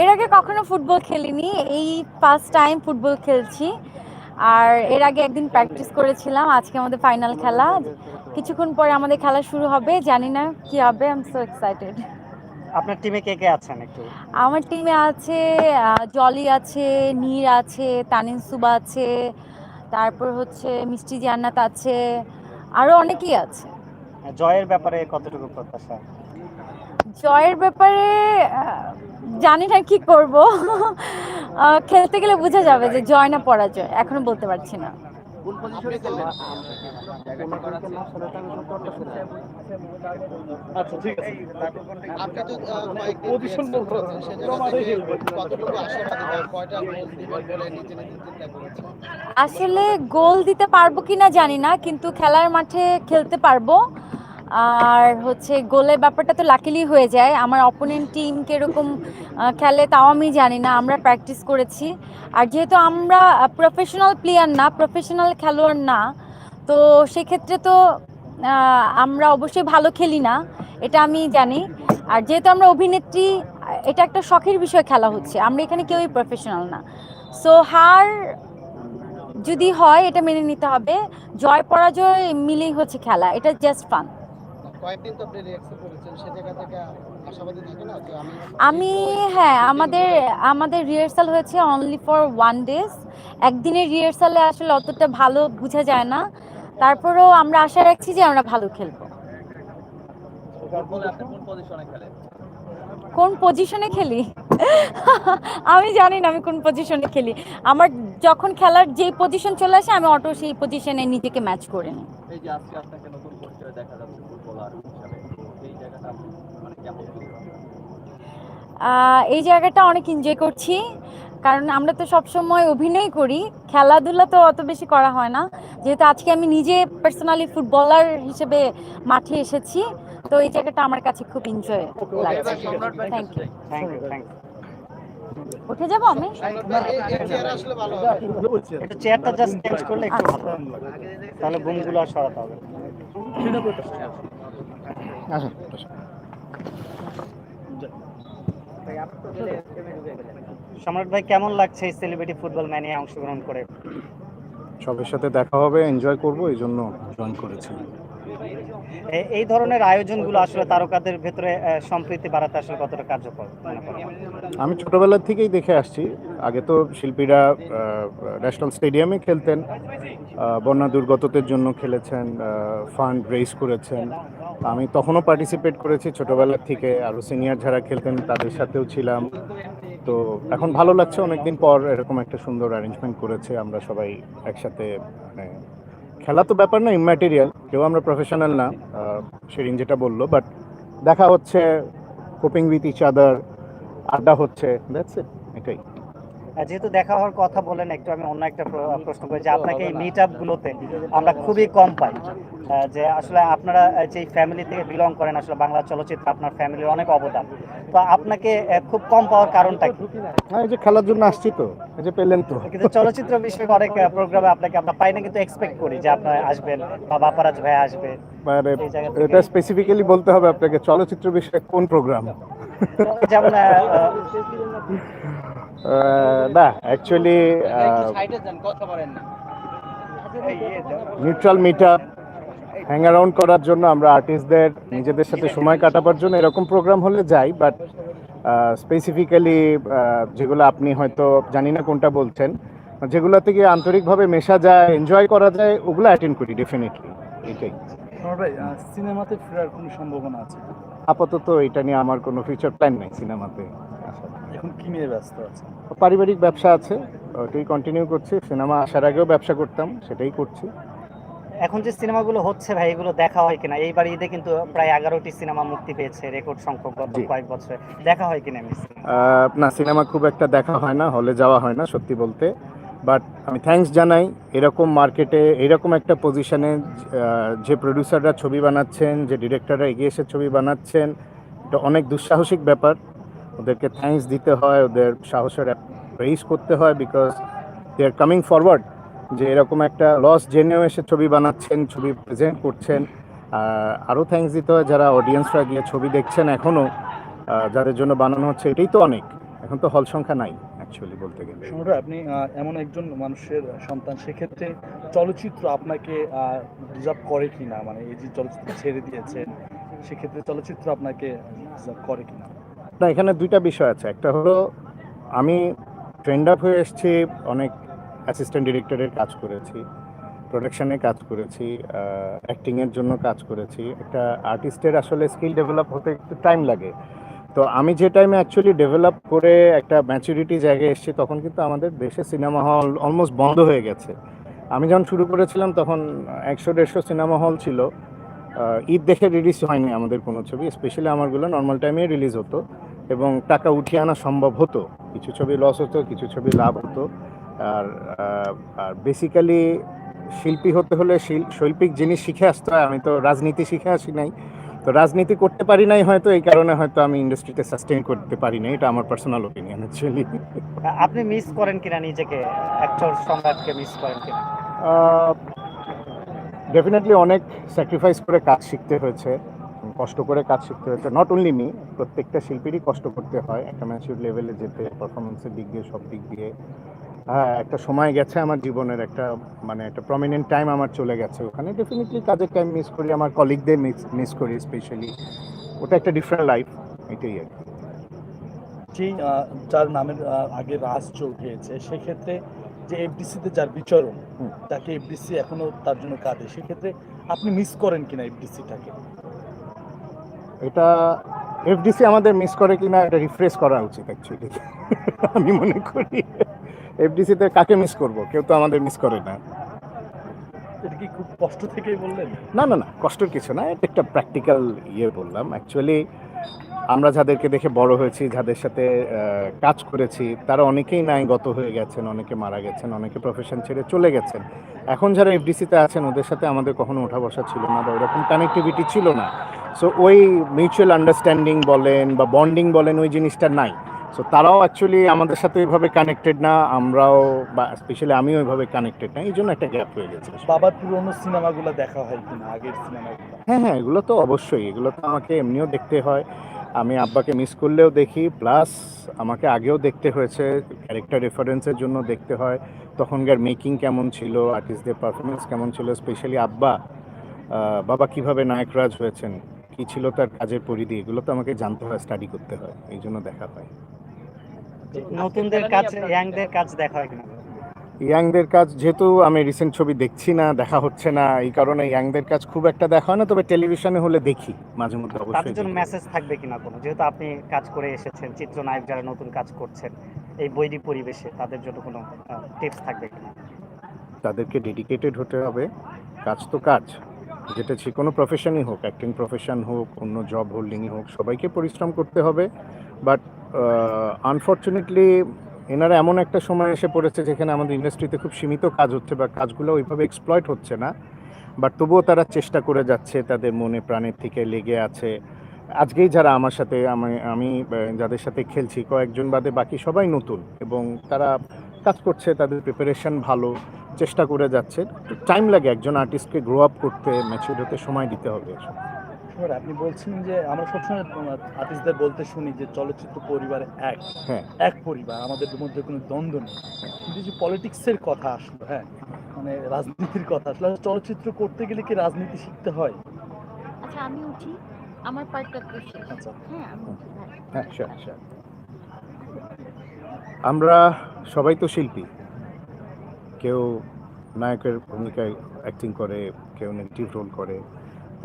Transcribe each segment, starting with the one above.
এর আগে কখনো ফুটবল খেলিনি এই ফার্স্ট টাইম ফুটবল খেলছি। আর এর আগে একদিন প্র্যাকটিস করেছিলাম আজকে আমাদের ফাইনাল খেলা। কিছুক্ষণ পরে আমাদের খেলা শুরু হবে জানি না কি হবে আই এম সো এক্সাইটেড আপনার টিমে কে কে আছেন একটু? আমার টিমে আছে জলি আছে নীর আছে তানিন সুবা আছে তারপর হচ্ছে মিষ্টি জান্নাত আছে আরও অনেকেই আছে। জয়ের ব্যাপারে কতটুকু প্রত্যাশা? জয়ের ব্যাপারে জানি না কি করব। আহ, খেলতে গেলে বোঝা যাবে যে জয় না পরাজয় এখনও বলতে পারছি না। আচ্ছা করেছেন আসলে গোল দিতে পারব কিনা জানি না কিন্তু খেলার মাঠে খেলতে পারব। আর হচ্ছে গোলের ব্যাপারটা তো লাকিলি হয়ে যায়। আমার অপোনেন্ট টিম কীরকম খেলে তাও আমি জানি না। আমরা প্র্যাকটিস করেছি। আর যেহেতু আমরা প্রফেশনাল প্লেয়ার না প্রফেশনাল খেলোয়াড় না, তো সেক্ষেত্রে তো আমরা অবশ্যই ভালো খেলি না, এটা আমি জানি। আর যেহেতু আমরা অভিনেত্রী, এটা একটা শখের বিষয় খেলা হচ্ছে। আমরা এখানে কেউই প্রফেশনাল না। সো হার যদি হয়, এটা মেনে নিতে হবে। জয় পরাজয় মিলেই হচ্ছে খেলা। এটা জাস্ট ফান কয়েকদিন তো আপনি রিয়াকশন করেছেন সে জায়গা থেকে আশাবাদী থাকে না যে আমি আমি হ্যাঁ আমাদের আমাদের রিহার্সাল হয়েছে অনলি ফর ওয়ান ডেজ একদিনের রিহার্সালে আসলে অতটা ভালো বোঝা যায় না। তারপরেও আমরা আশা রাখছি যে আমরা ভালো খেলব। কোন পজিশনে খেলি? আমি জানি না আমি কোন পজিশনে খেলি। আমার যখন খেলার যে পজিশন চলে আসে আমি অটো সেই পজিশনে নিজেকে ম্যাচ করে নিই। এই যে আজকে আপনাকে নতুন পরিচয় দেখা তো এই জায়গাটা আপনি মানে? আহ, এই জায়গাটা অনেক এনজয় করছি। কারণ আমরা তো সবসময় অভিনয় করি। খেলাধুলা তো অত বেশি করা হয় না। যেহেতু আজকে আমি নিজে পার্সোনালি ফুটবলার হিসেবে মাঠে এসেছি তো এই জায়গাটা আমার কাছে খুব এনজয় লাগছে। Thank you thank you thank উঠে যাব আমি? চেয়ারটা জাস্ট চেঞ্জ করলে একটু ভালো। তাহলে গুমগুলো আর সরাতে হবে সম্রাট ভাই কেমন লাগছে এই সেলিব্রিটি ফুটবল ম্যানে অংশগ্রহণ করে? সবার সাথে দেখা হবে এনজয় করব এই জন্য জয়েন করেছি। এই ধরনের আয়োজনগুলো আসলে তারকাদের ভেতরে সম্প্রীতি বাড়াতে আসলে কতটা কার্যকর আমি ছোটবেলা থেকেই দেখে আসছি। আগে তো শিল্পীরা ন্যাশনাল স্টেডিয়ামে খেলতেন। বন্যা দুর্গতদের জন্য খেলেছেন ফান্ড রেইজ করেছেন। আমি তখনও পার্টিসিপেট করেছি ছোটবেলার থেকে। আরও সিনিয়র যারা খেলতেন, তাদের সাথেও ছিলাম। তো এখন ভালো লাগছে। অনেকদিন পর এরকম একটা সুন্দর অ্যারেঞ্জমেন্ট করেছে। আমরা সবাই একসাথে মানে খেলা তো ব্যাপার না ইম্যাটেরিয়াল কেউ আমরা প্রফেশনাল না সেদিন যেটা বলল বাট দেখা হচ্ছে কোপিং উইথ ইচ আদার আড্ডা হচ্ছে দ্যাটস ইট এটাই। যেহেতু দেখা হওয়ার কথা বলেন একটু আমি অন্য একটা প্রশ্ন করি যে আপনাকে এই মিট গুলোতে আমরা খুবই কম পাই। যে আসলে আপনারা যেই ফ্যামিলি থেকে বিলং করেন আসলে বাংলা চলচ্চিত্র আপনার ফ্যামিলির অনেক অবদান। তো আপনাকে খুব কম পাওয়ার কারণটা কি? হ্যাঁ এই যে খেলার জন্য আসছি তো এই যে পেলেন তো। কিন্তু চলচ্চিত্র বিষয়ক অনেক প্রোগ্রামে আপনাকে আমরা পাই না কিন্তু এক্সপেক্ট করি যে আপনারা আসবেন বা বাপারাজ ভাই আসবে। মানে এটা স্পেসিফিক্যালি বলতে হবে আপনাকে চলচ্চিত্র বিষয়ে কোন প্রোগ্রাম যেমন না অ্যাকচুয়ালি সাইডে যান কথা বলেন না। Neutral meet up hang around করার জন্য আমরা আর্টিস্টদের নিজেদের সাথে সময় কাটাবার জন্য এরকম প্রোগ্রাম হলে যাই বাট স্পেসিফিক্যালি যেগুলো আপনি হয়তো জানি না কোনটা বলছেন যেগুলো থেকে আন্তরিকভাবে মেশা যায় এনজয় করা যায় ওগুলো অ্যাটেন্ড করি ডেফিনেটলি এটাই। সিনেমাতে ফেরার কোনো সম্ভাবনা আছে? আপাতত এটা নিয়ে আমার কোনো ফিউচার প্ল্যান নেই সিনেমাতে। এখন কি নিয়ে ব্যস্ত আছে পারিবারিক ব্যবসা আছে ওটাই কন্টিনিউ করছি। সিনেমা আসার আগেও ব্যবসা করতাম সেটাই করছি। এখন যে সিনেমাগুলো হচ্ছে ভাই এগুলো দেখা হয় কিনা? এইবার ঈদে কিন্তু প্রায় এগারোটি সিনেমা মুক্তি পেয়েছে রেকর্ড সংখ্যক গত কয়েক বছরে। দেখা হয় কিনা না সিনেমা খুব একটা দেখা হয় না হলে যাওয়া হয় না সত্যি বলতে। বাট আমি থ্যাঙ্কস জানাই এরকম মার্কেটে এরকম একটা পজিশনে যে প্রডিউসাররা ছবি বানাচ্ছেন যে ডিরেক্টররা এগিয়ে এসে ছবি বানাচ্ছেন এটা অনেক দুঃসাহসিক ব্যাপার। ওদেরকে থ্যাঙ্কস দিতে হয়, ওদের সাহসের রেইজ করতে হয় because they are coming forward যে এরকম একটা লস জেনেও এসে ছবি বানাচ্ছেন, ছবি প্রেজেন্ট করছেন। আরও থ্যাঙ্কস দিতে হয় যারা অডিয়েন্সরা গিয়ে ছবি দেখছেন এখনও যাদের জন্য বানানো হচ্ছে, এটাই তো অনেক। এখন তো হল সংখ্যা নাই অ্যাকচুয়ালি বলতে গেলে। সম্রাট আপনি এমন একজন মানুষের সন্তান, সেক্ষেত্রে চলচ্চিত্র আপনাকে ডিজার্ভ করে কি না মানে এই যে চলচ্চিত্র ছেড়ে দিয়েছেন, সেক্ষেত্রে চলচ্চিত্র আপনাকে করে কি না এখানে দুইটা বিষয় আছে। একটা হলো, আমি ট্রেন্ড আপ হয়ে এসেছি, অনেক অ্যাসিস্ট্যান্ট ডিরেক্টরের কাজ করেছি প্রোডাকশনে কাজ করেছি অ্যাক্টিংয়ের জন্য কাজ করেছি। একটা আর্টিস্টের আসলে স্কিল ডেভেলপ হতে একটু টাইম লাগে। তো আমি যে টাইমে অ্যাকচুয়ালি ডেভেলপ করে একটা ম্যাচুরিটি জায়গায় এসেছি, তখন কিন্তু আমাদের দেশে সিনেমা হল অলমোস্ট বন্ধ হয়ে গেছে। আমি যখন শুরু করেছিলাম, তখন একশো, দেড়শো সিনেমা হল ছিল। ঈদ দেখে রিলিজ হয়নি আমাদের কোনো ছবি স্পেশালি আমারগুলো নর্মাল টাইমে রিলিজ হতো। এবং টাকা উঠিয়ে আনা সম্ভব হতো। কিছু ছবি লস হতো কিছু ছবি লাভ হতো। আর আর বেসিক্যালি শিল্পী হতে হলে শিল- শৈল্পিক জিনিস শিখে আসতে হয়। আমি তো রাজনীতি শিখে আসি নাই। তো রাজনীতি করতে পারি নাই হয়তো এই কারণে হয়তো আমি ইন্ডাস্ট্রিতে সাস্টেইন করতে পারি নাই। এটা আমার পার্সোনাল ওপিনিয়ন অ্যাকচুয়ালি আপনি মিস করেন কিনা নিজেকে? অ্যাক্টর সম্রাটকে মিস করেন কিনা? ডেফিনেটলি অনেক স্যাক্রিফাইস করে কাজ শিখতে হয়েছে। কষ্ট করে কাজ শিখতে হয়েছে। নট অনলি মি প্রত্যেকটা শিল্পীরই কষ্ট করতে হয় একটা ম্যাচিউর লেভেলে যেতে পারফরমেন্সের দিক দিয়ে সব দিক দিয়ে। হ্যাঁ একটা সময় গেছে আমার জীবনের একটা মানে একটা প্রমিনেন্ট টাইম আমার চলে গেছে ওখানে। ডেফিনেটলি কাজের টাইম মিস করি আমার কলিগদের মিস মিস করি স্পেশালি ওটা একটা ডিফারেন্ট লাইফ এটাই আর কি। যার নামের আগে রাজ চোখ উঠিয়েছে সেক্ষেত্রে যে এফডিসিতে যার বিচরণ। তাকে এফডিসি এখনও তার জন্য কাঁদে সেক্ষেত্রে আপনি মিস করেন কিনা এফডিসিটাকে এটা এফডিসি আমাদের মিস করে কিনা এটা রিফ্রেশ করা উচিত অ্যাকচুয়ালি আমি মনে করি এফডিসিতে কাকে মিস করব? কেউ তো আমাদের মিস করে না। এটা কি খুব কষ্ট থেকেই বললেন? না না না কষ্টের কিছু না এটা একটা প্র্যাকটিক্যাল ইয়ে বললাম। অ্যাকচুয়ালি আমরা যাদেরকে দেখে বড় হয়েছি যাদের সাথে কাজ করেছি তারা অনেকেই নাই গত হয়ে গেছেন অনেকে মারা গেছেন অনেকে প্রফেশন ছেড়ে চলে গেছেন। এখন যারা এফডিসিতে আছেন ওদের সাথে আমাদের কখনো ওঠা বসা ছিল না বা ওরকম কানেক্টিভিটি ছিল না। সো ওই মিউচুয়াল আন্ডারস্ট্যান্ডিং বলেন বা বন্ডিং বলেন ওই জিনিসটা নাই। সো তারাও অ্যাকচুয়ালি আমাদের সাথে ওইভাবে কানেক্টেড না আমরাও বা স্পেশালি আমিও ওইভাবে কানেক্টেড না এই জন্য একটা গ্যাপ হয়ে গেছে। বাবার পুরোনো সিনেমাগুলো দেখা হয় কিনা আগের সিনেমাগুলো? হ্যাঁ হ্যাঁ এগুলো তো অবশ্যই এগুলো তো আমাকে এমনিও দেখতে হয়। আমি আব্বাকে মিস করলেও দেখি প্লাস আমাকে আগেও দেখতে হয়েছে ক্যারেক্টার রেফারেন্সের জন্য দেখতে হয়, তখনকার মেকিং কেমন ছিল আর্টিস্টদের পারফরমেন্স কেমন ছিল স্পেশালি আব্বা বাবা কীভাবে নায়করাজ হয়েছেন, কি ছিল তার কাজের পরিধি, এগুলো তো আমাকে জানতে হয় স্টাডি করতে হয়, এই জন্য দেখা হয়। নতুনদের কাজ ইয়াংদের কাজ দেখা হয় কিনা? ইয়াংদের কাজ যেহেতু আমি রিসেন্ট ছবি দেখছি না দেখা হচ্ছে না এই কারণে ইয়াংদের কাজ খুব একটা দেখা হয় না তবে টেলিভিশনে হলে দেখি মাঝে মধ্যে তাদের জন্য মেসেজ থাকবে কিনা কোনো? যেহেতু আপনি কাজ করে এসেছেন চিত্রনায়ক যারা নতুন কাজ করছেন এই বৈরী পরিবেশে তাদের জন্য কোনো টিপস থাকবে কিনা? তাদেরকে ডেডিকেটেড হতে হবে। কাজ তো কাজ যেটা যে কোনো প্রফেশনই হোক অ্যাক্টিং প্রফেশন হোক অন্য জব হোল্ডিংই হোক সবাইকে পরিশ্রম করতে হবে। বাট আনফর্চুনেটলি এনারা এমন একটা সময় এসে পড়েছে যেখানে আমাদের ইন্ডাস্ট্রিতে খুব সীমিত কাজ হচ্ছে বা কাজগুলো ওইভাবে এক্সপ্লয়েট হচ্ছে না। বাট তবুও তারা চেষ্টা করে যাচ্ছে তাদের মনে প্রাণের থেকে লেগে আছে। আজকেই যারা আমার সাথে, আমি আমি যাদের সাথে খেলছি, কয়েকজন বাদে বাকি সবাই নতুন এবং তারা কাজ করছে, তাদের প্রিপারেশন ভালো, চেষ্টা করে যাচ্ছে। টাইম লাগে একজন আর্টিস্টকে গ্রো আপ করতে ম্যাচিউর হতে সময় দিতে হবে। এবার আপনি বলছেন যে আমরা সবসময় আর্টিস্টদের বলতে শুনি যে চলচ্চিত্র পরিবার এক। হ্যাঁ। এক পরিবার আমাদের মধ্যে কোনো দ্বন্দ্ব নেই। কিন্তু যে পলিটিক্সের কথা আসলো হ্যাঁ মানে রাজনীতির কথা আসলে চলচ্চিত্র করতে গেলে কি রাজনীতি শিখতে হয়? আচ্ছা আমি উঠি। আমার পার্টটা শেষ আচ্ছা। হ্যাঁ আমি হ্যাঁ sure. আমরা সবাই তো শিল্পী। কেউ নায়কের ভূমিকায় অ্যাক্টিং করে কেউ নেগেটিভ রোল করে।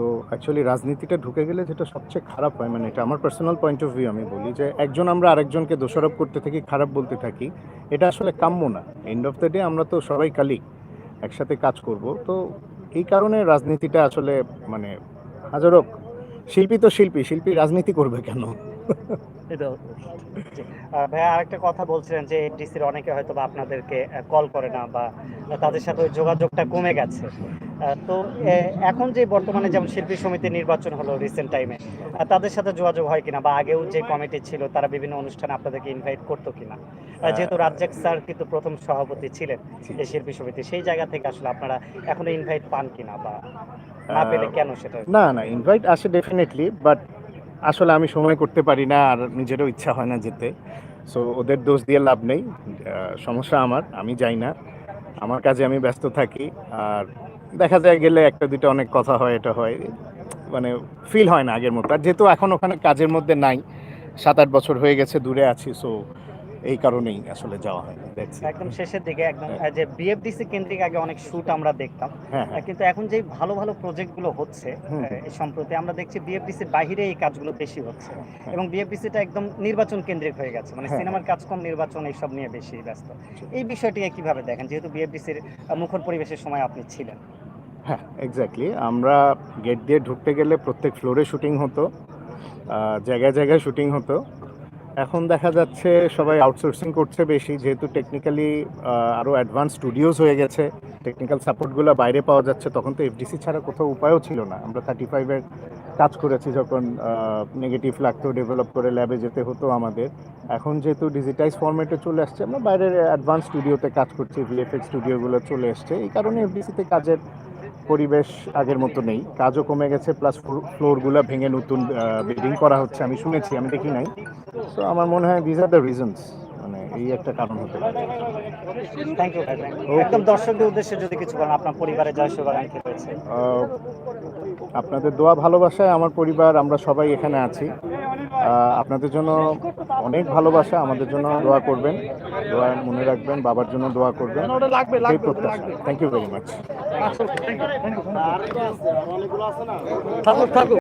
তো অ্যাকচুয়ালি রাজনীতিটা ঢুকে গেলে যেটা সবচেয়ে খারাপ হয় মানে এটা আমার পার্সোনাল পয়েন্ট অফ ভিউ আমি বলি যে, একজন আমরা আরেকজনকে দোষারোপ করতে থাকি, খারাপ বলতে থাকি, এটা আসলে কাম্য না। এন্ড অফ দ্য ডে আমরা তো সবাই কালিক একসাথে কাজ করব। তো এই কারণে রাজনীতিটা আসলে মানে হাজারো, শিল্পী তো শিল্পী শিল্পী রাজনীতি করবে কেন? এটা ভাইয়া আরেকটা কথা বলছিলেন যে ডিসির অনেকে হয়তো বা আপনাদেরকে কল করে না বা তাদের সাথে ওই যোগাযোগটা কমে গেছে। তো এখন যে বর্তমানে যেমন শিল্পী সমিতি নির্বাচন হলো রিসেন্ট টাইমে তাদের সাথে যোগাযোগ হয় কিনা বা আগেও যে কমিটি ছিল তারা বিভিন্ন অনুষ্ঠানে আপনাদেরকে ইনভাইট করতো কিনা? যেহেতু রাজ্জাক স্যার কিন্তু প্রথম সভাপতি ছিলেন এই শিল্পী সমিতি সেই জায়গা থেকে আসলে আপনারা এখনও ইনভাইট পান কিনা বা না পেলে কেন সেটা? না না ইনভাইট আসে ডেফিনেটলি বাট আসলে আমি সময় করতে পারি না আর নিজেরও ইচ্ছা হয় না যেতে। সো ওদের দোষ দিয়ে লাভ নেই। সমস্যা আমার, আমি যাই না। আমার কাজে আমি ব্যস্ত থাকি আর দেখা যায় গেলে একটা দুটো অনেক কথা হয়, এটা হয়। মানে ফিল হয় না আগের মতো। আর যেহেতু এখন ওখানে কাজের মধ্যে নাই, সাত আট বছর হয়ে গেছে দূরে আছি সো এই কারণেই আসলে যাওয়া হয় That's it. একদম শেষের দিকে একদম আহ, যে বিএফডিসি কেন্দ্রিক আগে অনেক শুট আমরা দেখতাম। হ্যাঁ হ্যাঁ। কিন্তু এখন যে ভালো ভালো প্রজেক্টগুলো হচ্ছে সম্প্রতি আমরা দেখছি বিএফডিসির বাইরে এই কাজগুলো বেশি হচ্ছে। এবং বিএফডিসিটা একদম নির্বাচন কেন্দ্রিক হয়ে গেছে মানে হ্যাঁ। সিনেমার কাজ কম নির্বাচন এইসব নিয়ে বেশি ব্যস্ত। এই বিষয়টিকে কীভাবে দেখেন? যেহেতু বিএফডিসির মুখর পরিবেশের সময় আপনি ছিলেন। হ্যাঁ এক্স্যাক্টলি আমরা গেট দিয়ে ঢুকতে গেলে প্রত্যেক ফ্লোরে শুটিং হতো জায়গায় জায়গায় শুটিং হতো। এখন দেখা যাচ্ছে সবাই আউটসোর্সিং করছে বেশি, যেহেতু টেকনিক্যালি আরও অ্যাডভান্স স্টুডিওস হয়ে গেছে টেকনিক্যাল সাপোর্টগুলো বাইরে পাওয়া যাচ্ছে, তখন তো এফডিসি ছাড়া কোথাও উপায়ও ছিল না। আমরা থার্টি ফাইভের কাজ করেছি যখন নেগেটিভ লাগতো ডেভেলপ করে ল্যাবে যেতে হতো আমাদের। এখন যেহেতু ডিজিটাইজ ফরম্যাটে চলে আসছে, আমরা বাইরের অ্যাডভান্স স্টুডিওতে কাজ করছি ভিএফএক্স স্টুডিওগুলো চলে এসছে। এই কারণে এফডিসিতে কাজের পরিবেশ আগের মতো নেই। কাজও কমে গেছে প্লাস ফ্লোরগুলো ভেঙে নতুন বিল্ডিং করা হচ্ছে আমি শুনেছি আমি দেখি নাই। সো আমার মনে হয় দিজ আর দ্য রিজনস মানে এই একটা কারণ হতে পারে। থ্যাংক ইউ একদম দর্শকদের উদ্দেশ্যে যদি কিছু বলেন আপনার পরিবারে জয় শুভাকাঙ্ক্ষী রয়েছে? আপনাদের দোয়া ভালোবাসায় আমার পরিবার আমরা সবাই এখানে আছি। আপনাদের জন্য অনেক ভালোবাসা আমাদের জন্য দোয়া করবেন। দোয়া মনে রাখবেন বাবার জন্য দোয়া করবেন। প্রত্যাশা। থ্যাংক ইউ ভেরি মাচ থাকুক থাকুক।